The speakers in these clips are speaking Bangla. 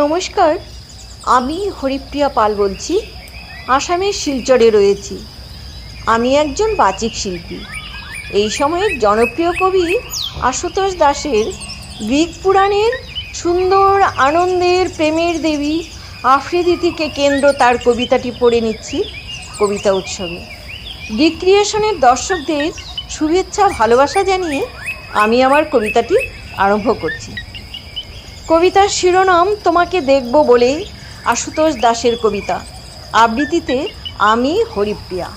নমস্কার, আমি হরিপ্রিয়া পাল বলছি, আসামের শিলচরে রয়েছি। আমি একজন বাচিক শিল্পী। এই সময়ের জনপ্রিয় কবি আশুতোষ দাসের গ্রিক পুরাণের সুন্দর আনন্দের প্রেমের দেবী আফ্রিদিতিকে কেন্দ্র তার কবিতাটি পড়ে নিচ্ছি কবিতা উৎসবে। ডিক্রিয়েশনের দর্শকদের শুভেচ্ছা, ভালোবাসা জানিয়ে আমি আমার কবিতাটি আরম্ভ করছি। কবিতার শিরোনাম তোমাকে দেখব বলে আশুতোষ দাসের কবিতা। আবৃত্তিতে আমি হরিপ্রিয়া।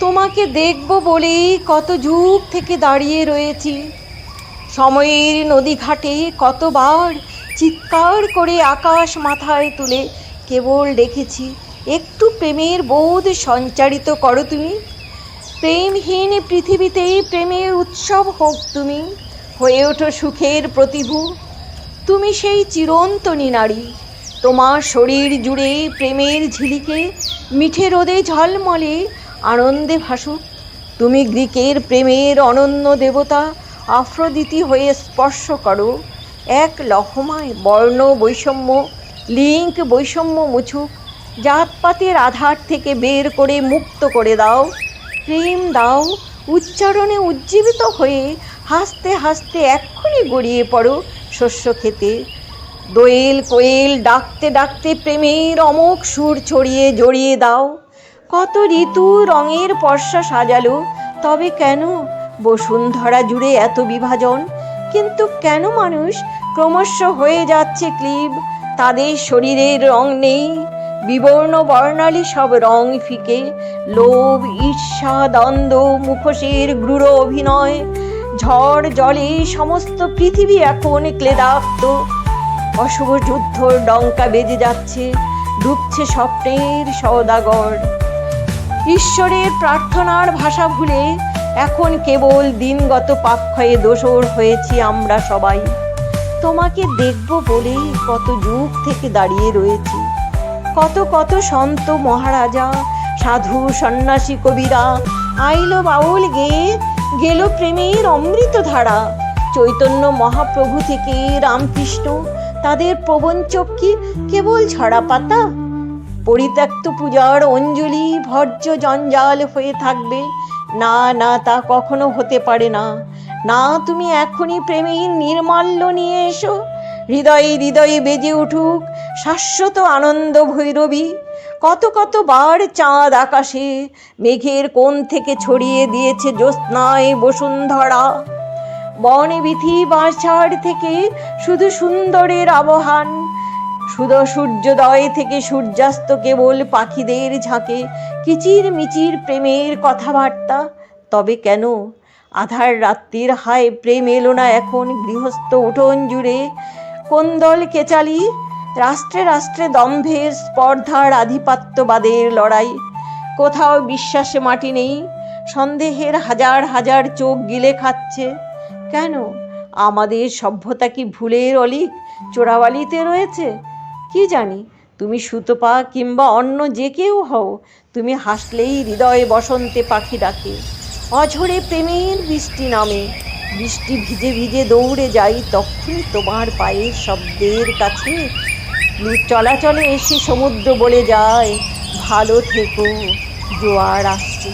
তোমাকে দেখব বলেই কত যুগ থেকে দাঁড়িয়ে রয়েছি। সময়ের নদীঘাটে কতবার চিৎকার করে আকাশ মাথায় তুলে কেবল ডেকেছি একটু প্রেমের বোধ সঞ্চারিত করো তুমি। প্রেমহীন পৃথিবীতেই প্রেমের উৎসব হোক তুমি, হয়ে ওঠো সুখের প্রতিভু। তুমি সেই চিরন্তনী নারী, তোমার শরীর জুড়ে প্রেমের ঝিলিকে, মিঠে রোদে ঝলমলে আনন্দে ভাসুক। তুমি গ্রিকের প্রেমের অনন্য দেবতা, আফ্রদিতি হয়ে স্পর্শ করো। এক লহমায় বর্ণ বৈষম্য, লিঙ্ক বৈষম্য মুছুক। জাতপাতের আধার থেকে বের করে মুক্ত করে দাও। প্রেম দাও, উচ্চারণে উজ্জীবিত হয়ে হাসতে হাসতে এক্ষুনি গড়িয়ে পড়ো শস্য খেতে দোয়েল কোয়েল ডাকতে ডাকতে প্রেমের অমোক সুর ছড়িয়ে জড়িয়ে দাও। কত ঋতু রঙের পর্ষা সাজালো, তবে কেন বসুন্ধরা জুড়ে এত বিভাজন? কিন্তু কেন মানুষ ক্রমশ হয়ে যাচ্ছে ক্লিব? তাদের শরীরের রং নেই বিবর্ণ বর্ণালী সব রং ফিকে। লোভ, ঈর্ষা, দ্বন্দ্ব, মুখোশের গ্রুড় অভিনয়। ঝড়, জলে সমস্ত পৃথিবী এখন ক্লেদাক্ত। অশুভ যুদ্ধর ডঙ্কা বেজে যাচ্ছে, ডুবছে স্বপ্নের সওদাগর। ঈশ্বরের প্রার্থনার ভাষা ভুলে এখন কেবল দিনগত পাক্ষয়ে দোষর হয়েছি আমরা সবাই। তোমাকে দেখব বলেই কত যুগ থেকে দাঁড়িয়ে রয়েছি। কত কত সন্ত মহারাজা, সাধু সন্ন্যাসী কবিরা, আইল বাউল গেয়ে গেল প্রেমের অমৃত ধারা চৈতন্য মহাপ্রভু থেকে রামকৃষ্ণ, তাদের প্রবঞ্চক কি কেবল ছড়া পাতা। পরিত্যক্ত পূজার অঞ্জলি ভর্য জঞ্জাল হয়ে থাকবে। না না, তা কখনো হতে পারে না। না, তুমি এখনই প্রেমের নির্মাল্য নিয়ে এসো। হৃদয়ে হৃদয়ে বেজে উঠুক শাশ্বত আনন্দ ভৈরবী। কত কত বার চাঁদ আকাশে মেঘের কোণ থেকে ছড়িয়ে দিয়েছে জ্যোৎস্নায় বসুন্ধরা। বনে বিথি বাঁশঝাড় থেকে শুধু সুন্দরের আবহান। সুদ সূর্যোদয় থেকে সূর্যাস্ত কেবল পাখিদের ঝাঁকে। কিচির মিচির প্রেমের কথাবার্তা। তবে কেন? আধার রাত্রির হায় প্রেম এলো না এখন গৃহস্থ উঠোন জুড়ে। কোন্দল কেচালি রাষ্ট্রে রাষ্ট্রে দম্ভের স্পর্ধার আধিপত্যবাদের লড়াই। কোথাও বিশ্বাসে মাটি নেই, সন্দেহের হাজার হাজার চোখ গিলে খাচ্ছে। কেন? আমাদের সভ্যতা কি ভুলের অলিক? চোরাবালিতে রয়েছে? কি জানি? তুমি সুতপা কিংবা অন্য যে কেউ হও, তুমি হাসলেই হৃদয়ে বসন্তে পাখি ডাকে। অঝরে প্রেমের বৃষ্টি নামে, বৃষ্টি ভিজে ভিজে দৌড়ে যাই, তখনই তোমার পায়ের শব্দের কাছে। চলাচলে এসে সমুদ্র বলে যায় ভালো থেকো জোয়ার আসছে।